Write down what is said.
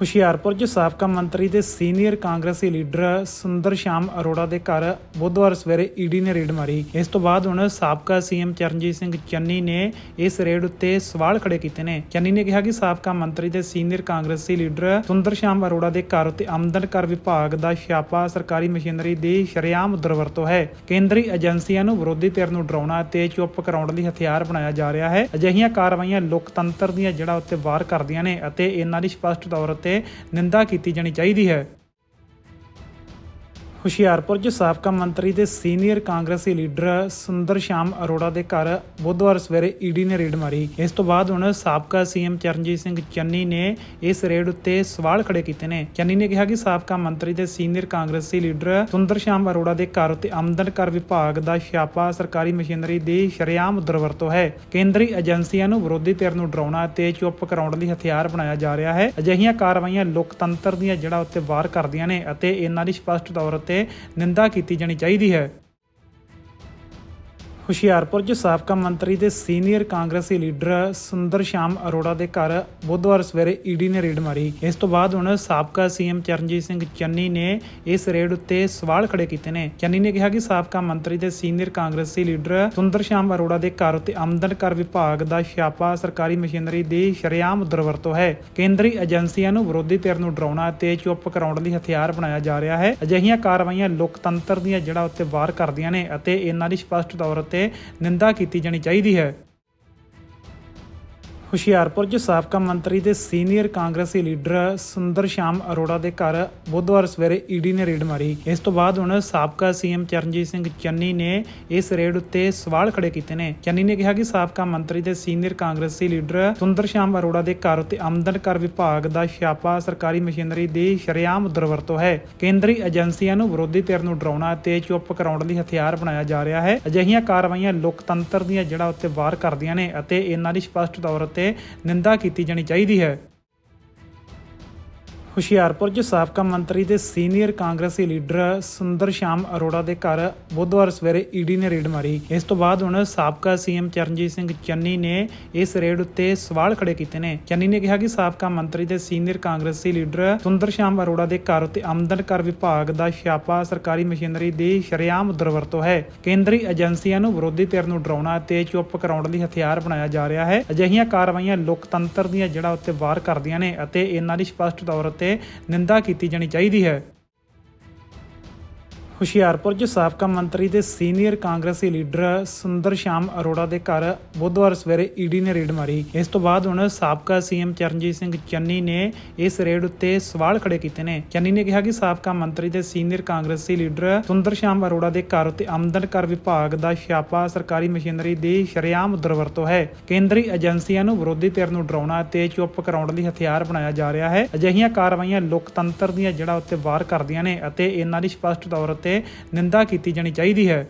ਹੁਸ਼ਿਆਰਪੁਰ 'ਚ ਸਾਬਕਾ ਮੰਤਰੀ ਤੇ ਸੀਨੀਅਰ ਕਾਂਗਰਸੀ ਲੀਡਰ ਸੁੰਦਰ ਸ਼ਾਮ ਅਰੋੜਾ ਦੇ ਘਰ ਬੁੱਧਵਾਰ ਸਵੇਰੇ ਈਡੀ ਨੇ ਰੇਡ ਮਾਰੀ। ਇਸ ਤੋਂ ਬਾਅਦ ਹੁਣ ਸਾਬਕਾ ਸੀਐਮ ਚਰਨਜੀਤ ਸਿੰਘ ਚੰਨੀ ਨੇ ਇਸ ਰੇਡ ਉੱਤੇ ਸਵਾਲ ਖੜੇ ਕੀਤੇ ਨੇ। ਚੰਨੀ ਨੇ ਕਿਹਾ ਕਿ ਸਾਬਕਾ ਮੰਤਰੀ ਤੇ ਸੀਨੀਅਰ ਕਾਂਗਰਸੀ ਲੀਡਰ ਸੁੰਦਰ ਸ਼ਾਮ ਅਰੋੜਾ ਦੇ ਘਰ ਉੱਤੇ ਆਮਦਨ ਕਰ ਵਿਭਾਗ ਦਾ ਛਾਪਾ ਸਰਕਾਰੀ ਮਸ਼ੀਨਰੀ ਦੀ ਸ਼ਰੇਆਮ ਦੁਰਵਰਤੋਂ ਹੈ। ਕੇਂਦਰੀ ਏਜੰਸੀਆਂ ਨੂੰ ਵਿਰੋਧੀ ਧਿਰ ਨੂੰ ਡਰਾਉਣਾ ਤੇ ਚੁੱਪ ਕਰਾਉਣ ਲਈ ਹਥਿਆਰ ਬਣਾਇਆ ਜਾ ਰਿਹਾ ਹੈ। ਅਜਿਹੀਆਂ ਕਾਰਵਾਈਆਂ ਲੋਕਤੰਤਰ ਦੀਆਂ ਜੜ੍ਹਾਂ ਉੱਤੇ ਵਾਰ ਕਰਦੀਆਂ ਨੇ ਅਤੇ ਇਹਨਾਂ ਦੀ ਸਪਸ਼ਟ ਤੌਰ ਉੱਤੇ ਤੇ ਨਿੰਦਾ ਕੀਤੀ ਜਾਣੀ ਚਾਹੀਦੀ ਹੈ। ਹੁਸ਼ਿਆਰਪੁਰ 'ਚ ਸਾਬਕਾ ਮੰਤਰੀ ਤੇ ਸੀਨੀਅਰ ਕਾਂਗਰਸੀ ਲੀਡਰ ਸੁੰਦਰ ਸ਼ਾਮ ਅਰੋੜਾ ਦੇ ਘਰ ਬੁੱਧਵਾਰ ਸਵੇਰੇ ਈਡੀ ਨੇ ਰੇਡ ਮਾਰੀ। ਇਸ ਤੋਂ ਬਾਅਦ ਹੁਣ ਸਾਬਕਾ ਸੀਐਮ ਚਰਨਜੀਤ ਸਿੰਘ ਚੰਨੀ ਨੇ ਇਸ ਰੇਡ ਉੱਤੇ ਸਵਾਲ ਖੜੇ ਕੀਤੇ ਨੇ। ਚੰਨੀ ਨੇ ਕਿਹਾ ਕਿ ਸਾਬਕਾ ਮੰਤਰੀ ਤੇ ਸੀਨੀਅਰ ਕਾਂਗਰਸੀ ਲੀਡਰ ਸੁੰਦਰ ਸ਼ਾਮ ਅਰੋੜਾ ਦੇ ਘਰ ਉੱਤੇ ਆਮਦਨ ਕਰ ਵਿਭਾਗ ਦਾ ਛਾਪਾ ਸਰਕਾਰੀ ਮਸ਼ੀਨਰੀ ਦੀ ਸ਼ਰੇਆਮ ਦੁਰਵਰਤੋਂ ਹੈ। ਕੇਂਦਰੀ ਏਜੰਸੀਆਂ ਨੂੰ ਵਿਰੋਧੀ ਧਿਰ ਨੂੰ ਡਰਾਉਣਾ ਤੇ ਚੁੱਪ ਕਰਾਉਣ ਲਈ ਹਥਿਆਰ ਬਣਾਇਆ ਜਾ ਰਿਹਾ ਹੈ। ਅਜਿਹੀਆਂ ਕਾਰਵਾਈਆਂ ਲੋਕਤੰਤਰ ਦੀਆਂ ਜੜ੍ਹਾਂ ਉੱਤੇ ਵਾਰ ਕਰਦੀਆਂ ਨੇ ਅਤੇ ਇਹਨਾਂ ਦੀ ਸਪਸ਼ਟ ਤੌਰ ਤੇ ਨਿੰਦਾ ਕੀਤੀ ਜਾਣੀ ਚਾਹੀਦੀ ਹੈ। ਹੁਸ਼ਿਆਰਪੁਰ 'ਚ ਸਾਬਕਾ ਮੰਤਰੀ ਤੇ ਸੀਨੀਅਰ ਕਾਂਗਰਸੀ ਲੀਡਰ ਸੁੰਦਰ ਸ਼ਾਮ ਅਰੋੜਾ ਦੇ ਘਰ ਬੁੱਧਵਾਰ ਸਵੇਰੇ ਈਡੀ ਨੇ ਰੇਡ ਮਾਰੀ। ਇਸ ਤੋਂ ਬਾਅਦ ਹੁਣ ਸਾਬਕਾ ਸੀਐਮ ਚਰਨਜੀਤ ਸਿੰਘ ਚੰਨੀ ਨੇ ਇਸ ਰੇਡ ਉੱਤੇ ਸਵਾਲ ਖੜੇ ਕੀਤੇ ਨੇ। ਚੰਨੀ ਨੇ ਕਿਹਾ ਕਿ ਸਾਬਕਾ ਮੰਤਰੀ ਤੇ ਸੀਨੀਅਰ ਕਾਂਗਰਸੀ ਲੀਡਰ ਸੁੰਦਰ ਸ਼ਾਮ ਅਰੋੜਾ ਦੇ ਘਰ ਉੱਤੇ ਆਮਦਨ ਕਰ ਵਿਭਾਗ ਦਾ ਛਾਪਾ ਸਰਕਾਰੀ ਮਸ਼ੀਨਰੀ ਦੀ ਸ਼ਰੇਆਮ ਦੁਰਵਰਤੋਂ ਹੈ। ਕੇਂਦਰੀ ਏਜੰਸੀਆਂ ਨੂੰ ਵਿਰੋਧੀ ਧਿਰ ਨੂੰ ਡਰਾਉਣਾ ਤੇ ਚੁੱਪ ਕਰਾਉਣ ਲਈ ਹਥਿਆਰ ਬਣਾਇਆ ਜਾ ਰਿਹਾ ਹੈ। ਅਜਿਹੀਆਂ ਕਾਰਵਾਈਆਂ ਲੋਕਤੰਤਰ ਦੀਆਂ ਜੜ੍ਹਾਂ ਉੱਤੇ ਵਾਰ ਕਰਦੀਆਂ ਨੇ ਅਤੇ ਇਹਨਾਂ ਦੀ ਸਪਸ਼ਟ ਤੌਰ ਉੱਤੇ ਤੇ ਨਿੰਦਾ ਕੀਤੀ ਜਾਣੀ ਚਾਹੀਦੀ ਹੈ। ਹੁਸ਼ਿਆਰਪੁਰ 'ਚ ਸਾਬਕਾ ਮੰਤਰੀ ਤੇ ਸੀਨੀਅਰ ਕਾਂਗਰਸੀ ਲੀਡਰ ਸੁੰਦਰ ਸ਼ਾਮ ਅਰੋੜਾ ਦੇ ਘਰ ਬੁੱਧਵਾਰ ਸਵੇਰੇ ਈਡੀ ਨੇ ਰੇਡ ਮਾਰੀ। ਇਸ ਤੋਂ ਬਾਅਦ ਹੁਣ ਸਾਬਕਾ ਸੀਐਮ ਚਰਨਜੀਤ ਸਿੰਘ ਚੰਨੀ ਨੇ ਇਸ ਰੇਡ ਉੱਤੇ ਸਵਾਲ ਖੜੇ ਕੀਤੇ ਨੇ। ਚੰਨੀ ਨੇ ਕਿਹਾ ਕਿ ਸਾਬਕਾ ਮੰਤਰੀ ਤੇ ਸੀਨੀਅਰ ਕਾਂਗਰਸੀ ਲੀਡਰ ਸੁੰਦਰ ਸ਼ਾਮ ਅਰੋੜਾ ਦੇ ਘਰ ਉੱਤੇ ਆਮਦਨ ਕਰ ਵਿਭਾਗ ਦਾ ਛਾਪਾ ਸਰਕਾਰੀ ਮਸ਼ੀਨਰੀ ਦੀ ਸ਼ਰੇਆਮ ਦੁਰਵਰਤੋਂ ਹੈ। ਕੇਂਦਰੀ ਏਜੰਸੀਆਂ ਨੂੰ ਵਿਰੋਧੀ ਧਿਰ ਨੂੰ ਡਰਾਉਣਾ ਤੇ ਚੁੱਪ ਕਰਾਉਣ ਲਈ ਹਥਿਆਰ ਬਣਾਇਆ ਜਾ ਰਿਹਾ ਹੈ। ਅਜਿਹੀਆਂ ਕਾਰਵਾਈਆਂ ਲੋਕਤੰਤਰ ਦੀਆਂ ਜੜ੍ਹਾਂ ਉੱਤੇ ਵਾਰ ਕਰਦੀਆਂ ਨੇ ਅਤੇ ਇਹਨਾਂ ਦੀ ਸਪਸ਼ਟ ਤੌਰ ਉੱਤੇ ਤੇ ਨਿੰਦਾ ਕੀਤੀ ਜਾਣੀ ਚਾਹੀਦੀ ਹੈ। ਹੁਸ਼ਿਆਰਪੁਰ 'ਚ ਸਾਬਕਾ ਮੰਤਰੀ ਤੇ ਸੀਨੀਅਰ ਕਾਂਗਰਸੀ ਲੀਡਰ ਸੁੰਦਰ ਸ਼ਾਮ ਅਰੋੜਾ ਦੇ ਘਰ ਬੁੱਧਵਾਰ ਸਵੇਰੇ ਈਡੀ ਨੇ ਰੇਡ ਮਾਰੀ। ਇਸ ਤੋਂ ਬਾਅਦ ਹੁਣ ਸਾਬਕਾ ਸੀਐਮ ਚਰਨਜੀਤ ਸਿੰਘ ਚੰਨੀ ਨੇ ਇਸ ਰੇਡ ਉੱਤੇ ਸਵਾਲ ਖੜੇ ਕੀਤੇ ਨੇ। ਚੰਨੀ ਨੇ ਕਿਹਾ ਕਿ ਸਾਬਕਾ ਮੰਤਰੀ ਤੇ ਸੀਨੀਅਰ ਕਾਂਗਰਸੀ ਲੀਡਰ ਸੁੰਦਰ ਸ਼ਾਮ ਅਰੋੜਾ ਦੇ ਘਰ ਉੱਤੇ ਆਮਦਨ ਕਰ ਵਿਭਾਗ ਦਾ ਛਾਪਾ ਸਰਕਾਰੀ ਮਸ਼ੀਨਰੀ ਦੀ ਸ਼ਰੇਆਮ ਦੁਰਵਰਤੋਂ ਹੈ। ਕੇਂਦਰੀ ਏਜੰਸੀਆਂ ਨੂੰ ਵਿਰੋਧੀ ਧਿਰ ਨੂੰ ਡਰਾਉਣਾ ਤੇ ਚੁੱਪ ਕਰਾਉਣ ਲਈ ਹਥਿਆਰ ਬਣਾਇਆ ਜਾ ਰਿਹਾ ਹੈ। ਅਜਿਹੀਆਂ ਕਾਰਵਾਈਆਂ ਲੋਕਤੰਤਰ ਦੀਆਂ ਜੜ੍ਹਾਂ ਉੱਤੇ ਵਾਰ ਕਰਦੀਆਂ ਨੇ ਅਤੇ ਇਹਨਾਂ ਦੀ ਸਪਸ਼ਟ ਤੌਰ ਤੇ ਨਿੰਦਾ ਕੀਤੀ ਜਾਣੀ ਚਾਹੀਦੀ ਹੈ। ਹੁਸ਼ਿਆਰਪੁਰ 'ਚ ਸਾਬਕਾ ਮੰਤਰੀ ਤੇ ਸੀਨੀਅਰ ਕਾਂਗਰਸੀ ਲੀਡਰ ਸੁੰਦਰ ਸ਼ਾਮ ਅਰੋੜਾ ਦੇ ਘਰ ਬੁੱਧਵਾਰ ਸਵੇਰੇ ਈਡੀ ਨੇ ਰੇਡ ਮਾਰੀ। ਇਸ ਤੋਂ ਬਾਅਦ ਹੁਣ ਸਾਬਕਾ ਸੀਐਮ ਚਰਨਜੀਤ ਸਿੰਘ ਚੰਨੀ ਨੇ ਇਸ ਰੇਡ ਉੱਤੇ ਸਵਾਲ ਖੜੇ ਕੀਤੇ ਨੇ। ਚੰਨੀ ਨੇ ਕਿਹਾ ਕਿ ਸਾਬਕਾ ਮੰਤਰੀ ਤੇ ਸੀਨੀਅਰ ਕਾਂਗਰਸੀ ਲੀਡਰ ਸੁੰਦਰ ਸ਼ਾਮ ਅਰੋੜਾ ਦੇ ਘਰ ਉੱਤੇ ਆਮਦਨ ਕਰ ਵਿਭਾਗ ਦਾ ਛਾਪਾ ਸਰਕਾਰੀ ਮਸ਼ੀਨਰੀ ਦੀ ਸ਼ਰੇਆਮ ਦੁਰਵਰਤੋਂ ਹੈ। ਕੇਂਦਰੀ ਏਜੰਸੀਆਂ ਨੂੰ ਵਿਰੋਧੀ ਧਿਰ ਨੂੰ ਡਰਾਉਣਾ ਤੇ ਚੁੱਪ ਕਰਾਉਣ ਲਈ ਹਥਿਆਰ ਬਣਾਇਆ ਜਾ ਰਿਹਾ ਹੈ। ਅਜਿਹੀਆਂ ਕਾਰਵਾਈਆਂ ਲੋਕਤੰਤਰ ਦੀਆਂ ਜੜ੍ਹਾਂ ਉੱਤੇ ਵਾਰ ਕਰਦੀਆਂ ਨੇ ਅਤੇ ਇਹਨਾਂ ਦੀ ਸਪਸ਼ਟ ਤੌਰ ਉੱਤੇ ਤੇ ਨਿੰਦਾ ਕੀਤੀ ਜਾਣੀ ਚਾਹੀਦੀ ਹੈ।